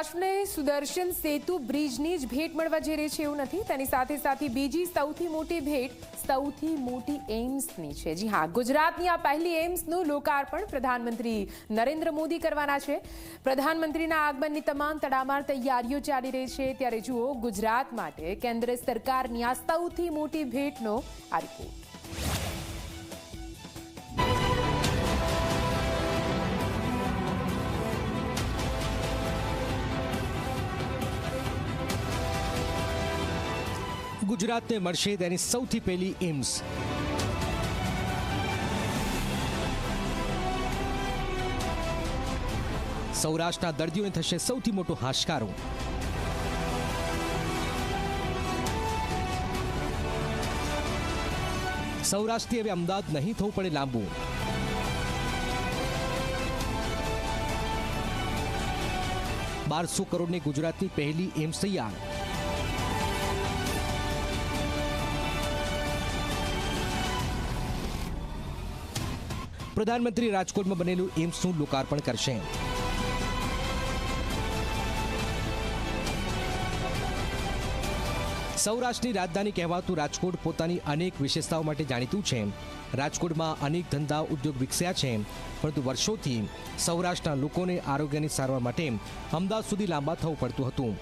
સૌરાષ્ટ્રને સુદર્શન સેતુ બ્રિજની જ ભેટ મળવા જઈ રહી છે એવું નથી. તેની સાથે સાથે બીજી સૌથી મોટી ભેટ સૌથી મોટી એમ્સની છે. જી હા, ગુજરાતની આ પહેલી એમ્સનું લોકાર્પણ પ્રધાનમંત્રી નરેન્દ્ર મોદી કરવાના છે. પ્રધાનમંત્રીના આગમનની તમામ તડામાર તૈયારીઓ ચાલી રહી છે. ત્યારે જુઓ ગુજરાત માટે કેન્દ્ર સરકારની આ સૌથી મોટી ભેટનો આ રિપોર્ટ ગુજરાતને મળશે તેની સૌથી પહેલી એમ્સ. સૌરાષ્ટ્રના દર્દીઓને થશે સૌથી મોટો હાશકારો. સૌરાષ્ટ્રથી હવે અમદાવાદ નહીં થવું પડે લાંબુ. બારસો કરોડની ગુજરાતની પહેલી એમ્સ તૈયાર. પ્રધાનમંત્રી રાજકોટમાં બનેલું એમ્સનું લોકાર્પણ કરશે. સૌરાષ્ટ્રની રાજધાની કહેવાતું રાજકોટ પોતાની અનેક વિશેષતાઓ માટે જાણીતું છે. રાજકોટમાં અનેક ધંધા ઉદ્યોગ વિકસ્યા છે. પરંતુ વર્ષોથી સૌરાષ્ટ્રના લોકોને આરોગ્યની સારવાર માટે અમદાવાદ સુધી લાંબા થવું પડતું હતું.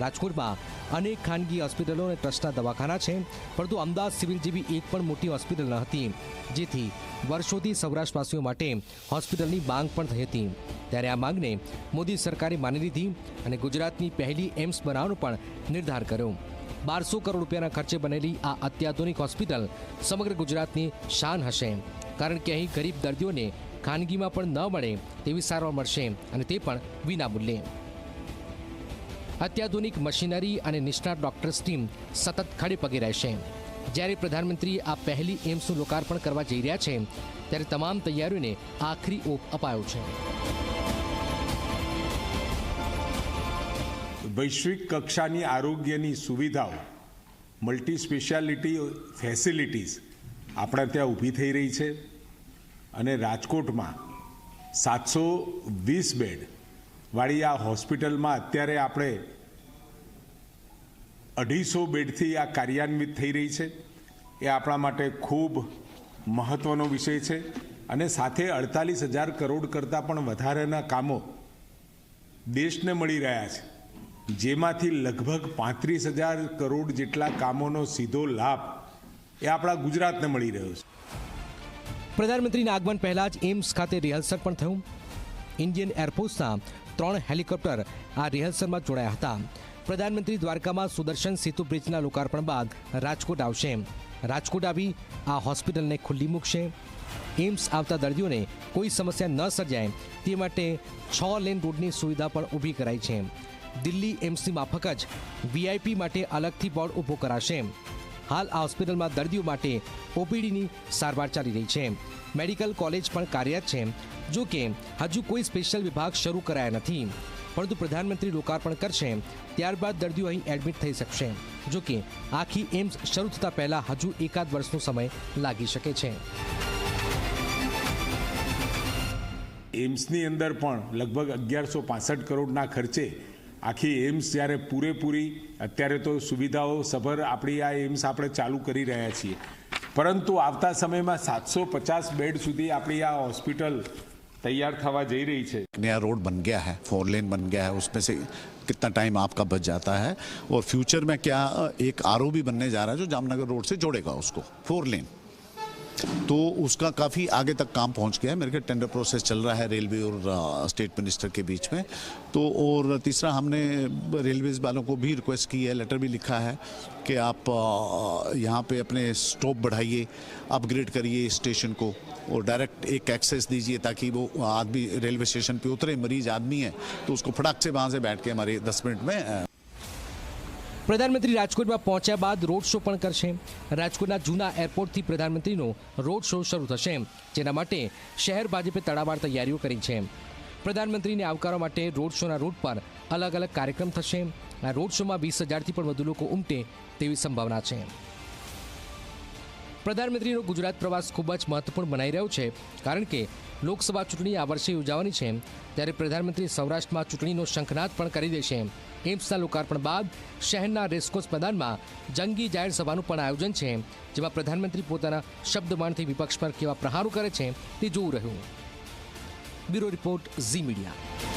રાજકોટમાં અનેક ખાનગી હોસ્પિટલો અને ટ્રસ્ટના દવાખાના છે, પરંતુ અમદાવાદ સિવિલ જેવી એક પણ મોટી હોસ્પિટલ ન હતી, જેથી વર્ષોથી સૌરાષ્ટ્રવાસીઓ માટે હોસ્પિટલની માંગ પણ થઈ હતી. ત્યારે આ માંગને મોદી સરકારે માની લીધી અને ગુજરાતની પહેલી એમ્સ બનાવવાનો પણ નિર્ધાર કર્યો. બારસો કરોડ રૂપિયાના ખર્ચે બનેલી આ અત્યાધુનિક હોસ્પિટલ સમગ્ર ગુજરાતની શાન હશે, કારણ કે અહીં ગરીબ દર્દીઓને ખાનગીમાં પણ ન મળે તેવી સારવાર મળશે અને તે પણ વિનામૂલ્યે. અત્યાધુનિક મશીનરી અને નિષ્ણાત ડોક્ટર્સ ટીમ સતત ખડે પગે રહેશે. જ્યારે પ્રધાનમંત્રી આ પહેલી એમ્સનું લોકાર્પણ કરવા જઈ રહ્યા છે, ત્યારે તમામ તૈયારીઓને આખરી ઓપ અપાયો છે. વૈશ્વિક કક્ષાની આરોગ્યની સુવિધાઓ મલ્ટી સ્પેશિયાલિટી ફેસિલિટીઝ આપણા ત્યાં ઊભી થઈ રહી છે અને રાજકોટમાં સાતસો વીસ બેડ વાળી આ હોસ્પિટલમાં અત્યારે આપણે અઢીસો બેડથી આ કાર્યાન્વિત થઈ રહી છે. એ આપણા માટે ખૂબ મહત્વનો વિષય છે અને સાથે અડતાલીસ હજાર કરોડ કરતાં પણ વધારેના કામો દેશને મળી રહ્યા છે. જેમાંથી લગભગ પાંત્રીસ હજાર કરોડ જેટલા કામોનો સીધો લાભ એ આપણા ગુજરાતને મળી રહ્યો છે. પ્રધાનમંત્રીના આગમન પહેલા જ એમ્સ ખાતે રિહર્સલ પણ થયું. ઇન્ડિયન એરફોર્સના ત્રણ હેલિકોપ્ટર આ રિહર્સલમાં જોડાયા હતા. પ્રધાનમંત્રી દ્વારકામાં સુદર્શન સેતુ બ્રિજના લોકાર્પણ બાદ રાજકોટ આવશે. રાજકોટ આવી આ હોસ્પિટલને ખુલ્લી મૂકશે. એમ્સ આવતા દર્દીઓને કોઈ સમસ્યા ન સર્જાય તે માટે છ લેન રોડની સુવિધા પણ ઊભી કરાઈ છે. દિલ્હી એમ્સની માફક જ વીઆઈપી માટે અલગથી બોર્ડ ઊભો કરાશે. હાલ આ હોસ્પિટલમાં દર્દીઓ માટે ઓપીડીની સારવાર ચાલી રહી છે. મેડિકલ કોલેજ પણ કાર્યરત છે. જો કે, હજુ કોઈ સ્પેશિયલ વિભાગ શરૂ કરાયા નથી. પરંતુ પ્રધાનમંત્રી લોકાર્પણ કરશે, ત્યારબાદ દર્દીઓ અહીં એડમિટ થઈ શકશે. જો કે, આખી એમ્સ શરૂ થતાં પહેલા હજુ એકાદ વર્ષનો સમય લાગી શકે છે. એમ્સની અંદર પણ લગભગ અગિયારસો પાસઠ કરોડના ખર્ચે આખી એમ્સ જ્યારે પૂરેપૂરી, અત્યારે તો સુવિધાઓ સભર આપણી આ એમ્સ આપણે ચાલુ કરી રહ્યા છીએ. પરંતુ આવતા સમયમાં સાતસો પચાસ બેડ સુધી આપણી આ હોસ્પિટલ તૈયાર થવા જઈ રહી છે नया रोड बन गया है फोर लेन बन गया है उसमें से कितना टाइम आपका बच जाता है और फ्यूचर में क्या एक आर भी बनने जा रहा है जो जामनगर रोड से जोड़ेगा उसको फोर लेन तो उसका काफ़ी आगे तक काम पहुँच गया है। मेरे ख्याल टेंडर प्रोसेस चल रहा है रेलवे और स्टेट मिनिस्टर के बीच में। तो और तीसरा हमने रेलवेज वालों को भी रिक्वेस्ट की है लेटर भी लिखा है कि आप यहाँ पे अपने स्टॉप बढ़ाइए अपग्रेड करिए स्टेशन को और डायरेक्ट एक एक्सेस दीजिए ताकि वो आदमी रेलवे स्टेशन पे उतरे, मरीज़ आदमी है तो उसको फटाक से वहाँ से बैठ के हमारे दस मिनट में પ્રધાનમંત્રી રાજકોટમાં પહોંચ્યા બાદ રોડ શો પણ કરશે. રાજકોટના જૂના એરપોર્ટથી પ્રધાનમંત્રીનો રોડ શો શરૂ થશે, જેના માટે શહેર ભાજપે તડામાર તૈયારીઓ કરી છે. પ્રધાનમંત્રીને આવકારવા માટે રોડ શોના રૂટ પર અલગ અલગ કાર્યક્રમ થશે. આ રોડ શોમાં વીસ હજારથી પણ વધુ લોકો ઉમટે તેવી સંભાવના છે. પ્રધાનમંત્રીનો ગુજરાત પ્રવાસ ખૂબ જ મહત્વપૂર્ણ બનાવી રહ્યો છે, કારણ કે લોકસભા ચૂંટણી આ વર્ષે યોજાવાની છે. ત્યારે પ્રધાનમંત્રી સૌરાષ્ટ્રમાં ચૂંટણીનો શંખનાદ પણ કરી દેશે. એમ્સના લોકાર્પણ બાદ શહેરના રેસકોર્સ મેદાનમાં જંગી જાહેર સભાનું પણ આયોજન છે, જેમાં પ્રધાનમંત્રી પોતાના શબ્દમાણથી વિપક્ષ પર કેવા પ્રહારો કરે છે, તે જોવું રહ્યું. Bureau report Zee Media.